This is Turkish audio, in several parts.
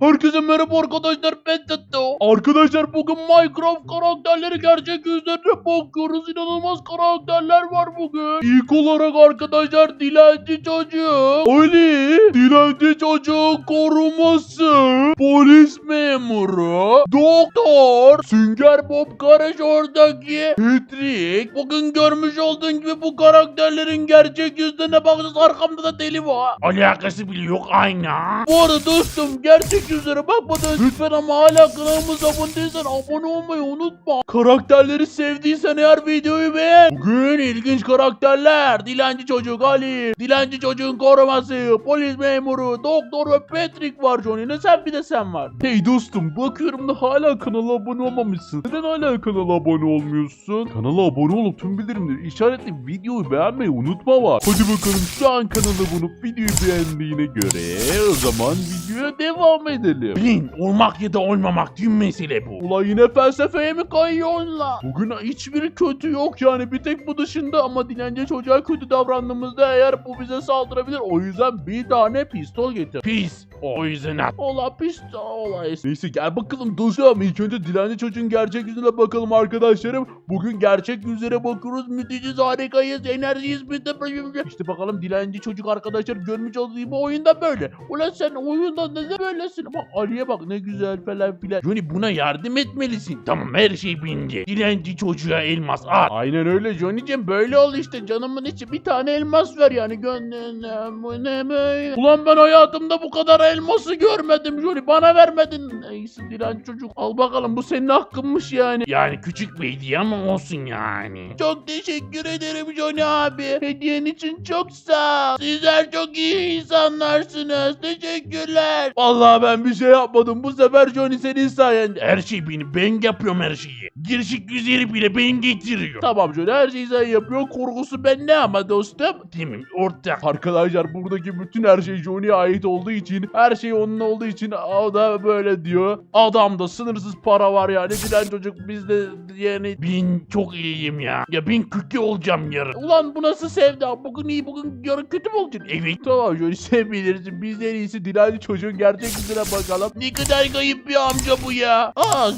Herkese merhaba arkadaşlar ben Tato. Arkadaşlar bugün Minecraft karakterleri gerçek yüzlerine bakıyoruz. İnanılmaz karakterler var bugün. İlk olarak arkadaşlar dilenci çocuk. Ali. Dilenci çocuk koruması. Polis memuru. Doktor. Sünger Bob Garaj oradaki. Patrick. Bugün görmüş olduğun gibi bu karakterlerin gerçek yüzlerine bakacağız. Arkamda da deli var. Alakası bile yok aynı. Bu arada dostum gerçek yüzlere bakmadan lütfen ama hala kanalımıza abone değilsen abone olmayı unutma. Karakterleri sevdiysen eğer videoyu beğen. Bugün ilginç karakterler. Dilenci çocuk Ali, dilenci çocuğun koruması, polis memuru, doktor ve Patrick var Johnny. Ne sen bir de sen var. Hey dostum bakıyorum da hala kanala abone olmamışsın. Neden hala kanala abone olmuyorsun? Kanala abone olup tüm bildirimleri işaretli videoyu beğenmeyi unutma var. Hadi bakalım şu an kanala bulup videoyu beğendiğine göre o zaman videoya devam edelim. Bilin olmak ya da olmamak tüm mesele bu. Ulan yine felsefeye mi kayıyorsun la? Bugün hiçbir kötü yok yani bir tek bu dışında ama dilenci çocuğa kötü davrandığımızda eğer bu bize saldırabilir. O yüzden bir tane pistol getir. Pis. O yüzden at. Ola pistol ola. Neyse gel bakalım dostum. İlk önce dilenci çocuğun gerçek yüzüne bakalım arkadaşlarım. Bugün gerçek yüzlere bakıyoruz. Müthişiz, harikayız, enerjiyiz. Bir de İşte bakalım dilenci çocuk arkadaşlar görmüş olduğu gibi oyunda böyle. Ulan sen oyunda neden böylesin? Bak Ali'ye bak ne güzel falan filan. Johnny buna yardım etmelisin. Tamam her şey bindi. Dilenci çocuğa elmas at. Aynen öyle Johnny'cim böyle ol işte canımın içi bir tane elmas ver yani gönlüne bu ne böyle. Ulan ben hayatımda bu kadar elması görmedim Johnny bana vermedin. Neyse dilenci çocuk al bakalım bu senin hakkınmış yani. Yani küçük bir hediye ama olsun yani. Çok teşekkür ederim Johnny abi. Hediyen için çok sağ ol. Sizler çok iyi insanlarsınız. Teşekkürler. Vallahi ben bir şey yapmadım. Bu sefer Johnny senin sayende. Her şey benim. Ben yapıyorum her şeyi. Girişik yüzleri bile ben getiriyorum. Tamam Johnny her şeyi sen yapıyorsun. Kurgusu bende ama dostum. Tamam ortak. Arkadaşlar buradaki bütün her şey Johnny'ye ait olduğu için her şey onun olduğu için o da böyle diyor. Adamda sınırsız para var yani. Dilen çocuk bizde yani Ben çok iyiyim ya. Ya ben kötü olacağım yarın. Ulan bu nasıl sevda? Bugün iyi bugün yarın kötü mü olacaksın? Evet. Tamam Johnny sen bilirsin. Biz en iyisi dilenci çocuğun gerçek yüzüne bakalım. Ne kadar kayıp bir amca bu ya. Aa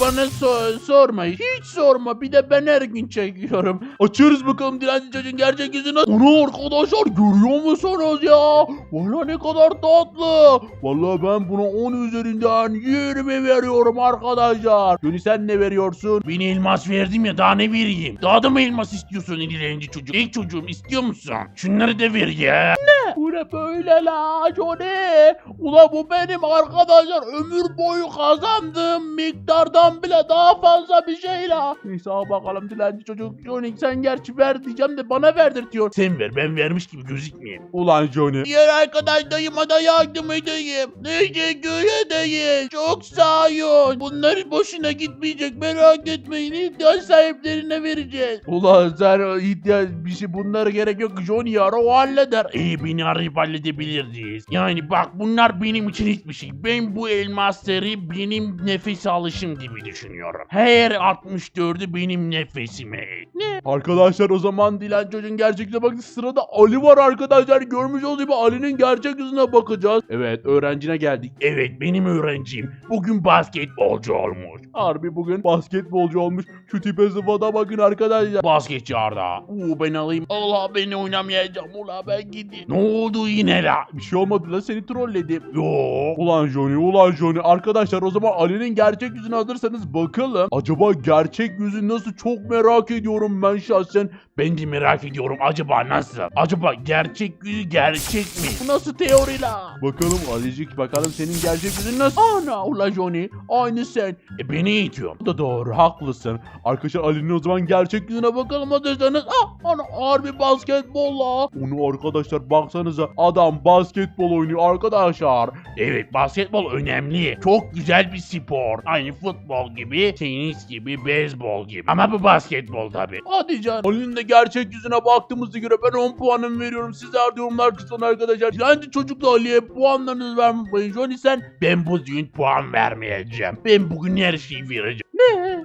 bana so- sorma. Hiç sorma. Bir de ben her gün çekiyorum. Açıyoruz bakalım dilenci çocuğun gerçek yüzünü. Onu arkadaşlar görüyor musunuz ya? Valla ne kadar tatlı. Valla ben buna 10 üzerinden 20 veriyorum arkadaşlar. Johnny sen ne veriyorsun? Ben elmas verdim ya daha ne vereyim? Daha da mı elmas istiyorsun dilenci çocuk? İlk çocuğum istiyor musun? Şunları da ver ya. Bu ne böyle la Johnny? Ula bu benim arkadaşlar ömür boyu kazandığım miktardan bile daha fazla bir şey la. Neyse al bakalım dilenci çocuk. Johnny sen gerçi ver diyeceğim de bana verdirtiyor. Sen ver ben vermiş gibi gözükmeyeyim. Ulan Johnny. Diğer arkadaşlarıma da yardım edeyim. Teşekkür edeyim. Çok sağ ol. Bunlar boşuna gitmeyecek merak etmeyin. İhtiyaç sahiplerine vereceğiz. Ulan sen ihtiyaç bir şey bunlara gerek yok. Johnny ara o halleder. İyi beni arayıp halledebiliriz. Yani bak bunlar benim için hiçbir şey. Ben bu elmasları benim nefes alışım gibi düşünüyorum. Her 64'ü benim nefesime. Ne? Arkadaşlar o zaman Dilan çocuğun gerçekte bakın sırada Ali var arkadaşlar. Görmüş olduğu gibi Ali'nin gerçek yüzüne bakacağız. Evet öğrencine geldik. Evet benim öğrencim. Bugün basketbolcu olmuş. Harbi bugün basketbolcu olmuş. Şu tipe zıvada bakın arkadaşlar. Basketçi Arda. Oo ben alayım. Allah ben oynamayacağım. Ula ben gideyim. Ne oldu yine la? Bir şey olmadı la seni trolledim. Yok. Ulan Johnny ulan Johnny. Arkadaşlar o zaman Ali'nin gerçek yüzünü hazırsanız bakalım. Acaba gerçek yüzü nasıl çok merak ediyorum ben şahsen. Ben de merak ediyorum acaba nasıl? Acaba gerçek yüzü gerçek mi? Bu nasıl teori la? Bakalım Alicik bakalım senin gerçek yüzün nasıl? Ana ula Johnny. Aynı sen. E beni eğitiyorum. Bu da doğru haklısın. Arkadaşlar Ali'nin o zaman gerçek yüzüne bakalım hazırsanız. Ah ana harbi basketbol la. Onu arkadaşlar baksanıza adam basketbol oynuyor arkadaşlar. Evet basketbol önemli. Çok güzel bir spor. Aynı futbol gibi, tenis gibi, beyzbol gibi. Ama bu basketbol tabi. Hadi canım. Ali'nin de gerçek yüzüne baktığımıza göre ben 10 puanımı veriyorum. Sizler de yorumlar kısmına arkadaşlar. Dilenci çocukla Ali'ye puanlarınızı vermeyi unutmayın. Johnny sen Ben bugün puan vermeyeceğim. Ben bugün her şeyi vereceğim.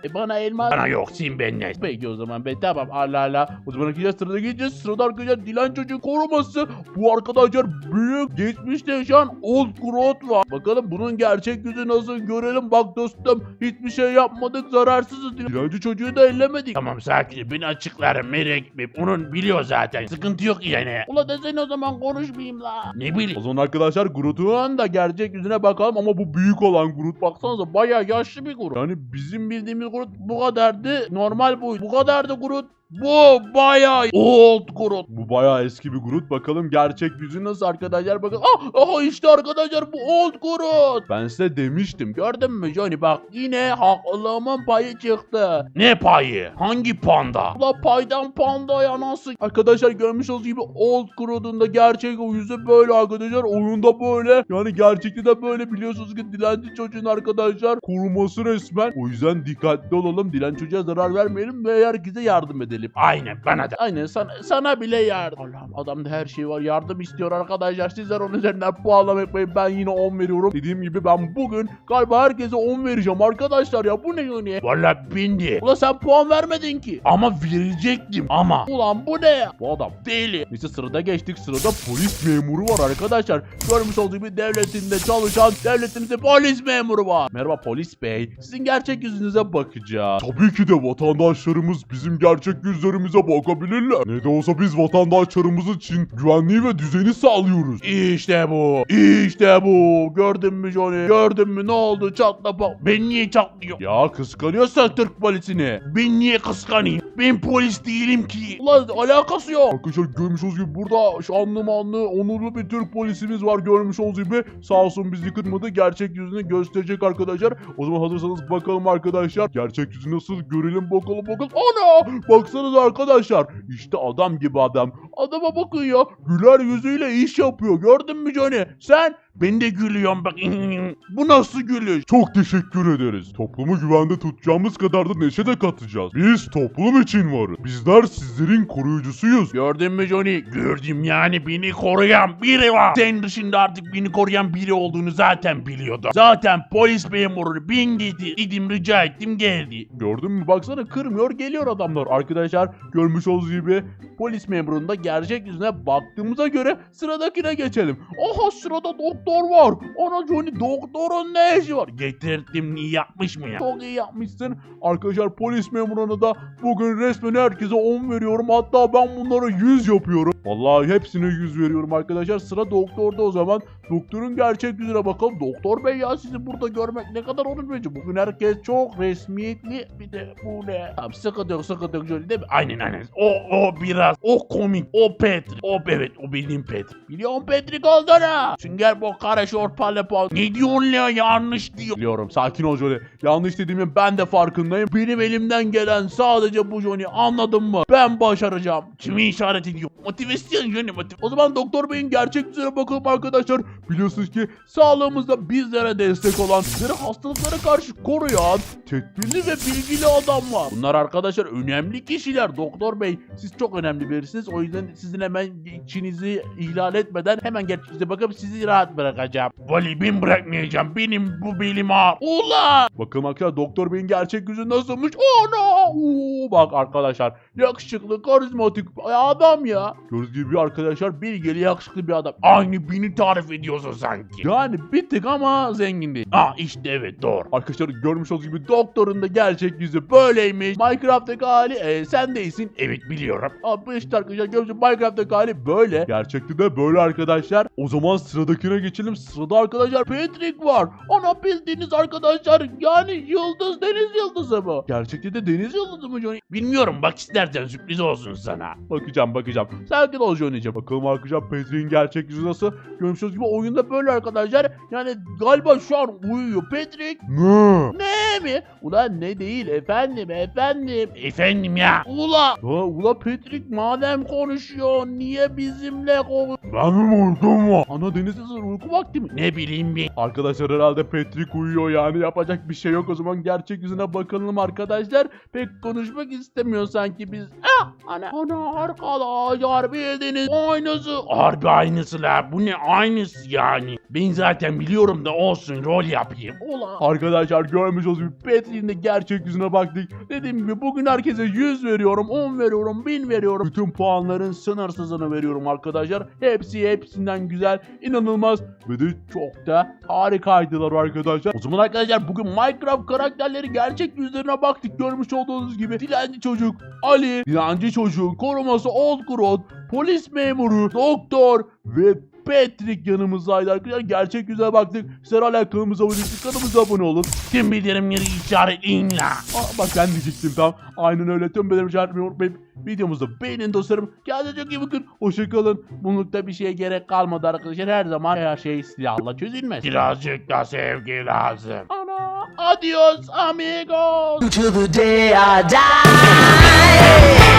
E bana elmas. Bana yok sin benle. Peki o zaman be tamam Allah Allah. O zaman arkadaşlar sırada gideceğiz. Sırada arkadaşlar Dilan çocuğu koruması. Bu arkadaşlar büyük geçmişte yaşayan Old Growth var. Bakalım bunun gerçek yüzü nasıl görelim. Bak dostum hiçbir şey yapmadık zararsızız. Dilancı çocuğu da ellemedik. Tamam sakin ben açıklarım merak etme. Onun biliyor zaten. Sıkıntı yok yani. Ula desene o zaman konuşmayayım la. Ne bileyim. O zaman arkadaşlar Groot'un da gerçek yüzüne bakalım ama bu büyük olan Groot baksanıza bayağı yaşlı bir Groot. Yani bizim bildiğimiz Groot bu kadardı normal buydu. Bu kadardı Groot. Bu bayağı old Groot. Bu bayağı eski bir Groot. Bakalım gerçek yüzü nasıl arkadaşlar bakın. Ah, ah işte arkadaşlar bu old Groot. Ben size demiştim gördün mü Johnny bak yine haklılığımın payı çıktı. Ne payı? Hangi panda? Ula paydan pandaya nasıl? Arkadaşlar görmüş olduğunuz gibi Old Groot'un da gerçek o yüzü böyle arkadaşlar. Oyunda böyle. Yani gerçekte de böyle biliyorsunuz ki dilenci çocuğun arkadaşlar koruması resmen. O yüzden dikkatli olalım. Dilenci çocuğa zarar vermeyelim ve herkese yardım edelim. Aynen bana da. Aynen sana, sana bile yardım. Allah'ım adamda her şey var. Yardım istiyor arkadaşlar. Sizler onun üzerinden puanlama yapmayın. Ben yine 10 veriyorum. Dediğim gibi ben bugün galiba herkese 10 vereceğim arkadaşlar ya. Bu ne yani? Valla bindi. Ula sen puan vermedin ki. Ama verecektim ama. Ulan bu ne ya? Bu adam deli. Neyse sırada geçtik. Sırada polis memuru var arkadaşlar. Görmüş olduğu gibi devletinde çalışan devletimizde polis memuru var. Merhaba polis bey. Sizin gerçek yüzünüze bakacağız. Tabii ki de vatandaşlarımız bizim gerçek yüzlerimize bakabilirler. Ne de olsa biz vatandaşlarımız için güvenliği ve düzeni sağlıyoruz. İşte bu. İşte bu. Gördün mü Johnny? Gördün mü ne oldu? Çatla bak. Ben niye çatlıyor? Ya kıskanıyorsan Türk polisini. Ben niye kıskanayım? Ben polis değilim ki. Ulan alakası yok. Arkadaşlar görmüş olduğunuz gibi burada şanlı manlı onurlu bir Türk polisimiz var görmüş olduğunuz gibi. Sağ olsun bizi kırmadı. Gerçek yüzünü gösterecek arkadaşlar. O zaman hazırsanız bakalım arkadaşlar. Gerçek yüzü nasıl görelim bakalım bakalım. Ana! Baksanıza arkadaşlar. İşte adam gibi adam. Adama bakın ya. Güler yüzüyle iş yapıyor. Gördün mü Johnny? Sen Ben de gülüyorum bak. bu nasıl gülüş? Çok teşekkür ederiz. Toplumu güvende tutacağımız kadar da neşe de katacağız. Biz toplum için varız. Bizler sizlerin koruyucusuyuz. Gördün mü Johnny? Gördüm yani beni koruyan biri var. Sen dışında artık beni koruyan biri olduğunu zaten biliyordum. Zaten polis memuru ben dedi. Dedim rica ettim geldi. Gördün mü? Baksana kırmıyor geliyor adamlar. Arkadaşlar görmüş olduğunuz gibi polis memurunda gerçek yüzüne baktığımıza göre sıradakine geçelim. Aha sırada doktor var. Ana Johnny doktorun ne işi var? Getirdim iyi yapmış mı ya? Çok iyi yapmışsın. Arkadaşlar polis memuruna da bugün resmen herkese 10 veriyorum. Hatta ben bunlara 100 yapıyorum. Vallahi hepsine 100 veriyorum arkadaşlar. Sıra doktorda o zaman. Doktorun gerçek yüzüne bakalım. Doktor bey ya sizi burada görmek ne kadar onur verici. Bugün herkes çok resmiyetli. Bir de bu ne? Tamam sıkıntı yok Johnny değil mi? Aynen aynen. O o biraz. O komik. O Patrick. O evet o benim Patrick. Biliyorum Patrick olduğunu. Sünger Bob kara şort palle pal. Ne diyorsun ya yanlış diyor. Biliyorum sakin ol Johnny. Yanlış dediğimin ben de farkındayım. Benim elimden gelen sadece bu Johnny anladın mı? Ben başaracağım. Kimi işaret ediyor? Motivasyon yönü motiv. O zaman doktor beyin gerçek yüzüne bakalım arkadaşlar. Biliyorsunuz ki sağlığımızda bizlere destek olan, bizleri hastalıklara karşı koruyan, tedbirli ve bilgili adamlar. Bunlar arkadaşlar önemli kişiler. Doktor bey siz çok önemli birisiniz. O yüzden sizin hemen içinizi ihlal etmeden hemen gerçekçi bakıp sizi rahat bırakacağım. Vali ben bırakmayacağım. Benim bu belim ağır. Ulan! Bakın arkadaşlar doktor beyin gerçek yüzü nasılmış? Ana! Oo, bak arkadaşlar yakışıklı, karizmatik adam ya. Gördüğünüz gibi arkadaşlar bilgili, yakışıklı bir adam. Aynı beni tarif ediyorsun sanki. Yani bir tık ama zengin değil. Ah işte evet doğru. Arkadaşlar görmüş olduğunuz gibi doktorun da gerçek yüzü böyleymiş. Minecraft'taki hali e, sen değilsin. Evet biliyorum. Ama işte arkadaşlar görmüş Minecraft'taki hali böyle. Gerçekte de böyle arkadaşlar. O zaman sıradakine geçelim. Sırada arkadaşlar Patrick var. Ona bildiğiniz arkadaşlar yani yıldız deniz yıldızı mı? Gerçekte de deniz yıldızı mı Johnny? Bilmiyorum bak istersen sürpriz olsun sana. Bakacağım bakacağım. Sakin ol Johnny'ciğim. Bakalım arkadaşlar Patrick'in gerçek yüzü nasıl? Görmüş olduğunuz gibi oyunda böyle arkadaşlar. Yani galiba şu an uyuyor Patrick. Ne? Ne mi? Ulan ne değil efendim efendim. Efendim ya. Ula. Ha, ula Patrick madem konuşuyor niye bizimle konuş? Benim uykum var. Ana deniz yıldızı uyku vakti mi? Ne bileyim ben. Arkadaşlar herhalde Patrick uyuyor yani yapacak bir şey yok o zaman gerçek yüzüne bakalım arkadaşlar. Pek konuşmak istemiyor sanki biz. Ah, ana, ana arkadaşlar bildiğiniz aynısı. Harbi aynısı la. Bu ne aynısı yani? Ben zaten biliyorum da olsun rol yapayım. Ola. Arkadaşlar görmüş olduğunuz gibi Petri'nin de gerçek yüzüne baktık. Dediğim gibi bugün herkese 100 veriyorum, 10 veriyorum, 1000 veriyorum. Bütün puanların sınırsızını veriyorum arkadaşlar. Hepsi hepsinden güzel, inanılmaz ve de çok da harikaydılar arkadaşlar. O zaman arkadaşlar bugün Minecraft karakterleri gerçek yüzlerine baktık. Görmüş olduğunuz gibi dilenci çocuk Ali, dilenci çocuğun koruması Old Grot, polis memuru, doktor ve Patrick yanımızdaydı arkadaşlar. Gerçek yüzüne baktık. Sizler hala kanalımıza abone değilseniz kanalımıza abone olun. Tüm bildirimleri işaretleyin la. Aa, bak ben diyecektim tam. Aynen öyle. Tüm benim işaretimi unutmayıp videomuzu beğenin dostlarım. Kendinize çok iyi bakın. Hoşçakalın. Bunlukta bir şeye gerek kalmadı arkadaşlar. Her zaman her şey silahla çözülmez. Birazcık da sevgi lazım. Ana, adios amigos. to the day I die.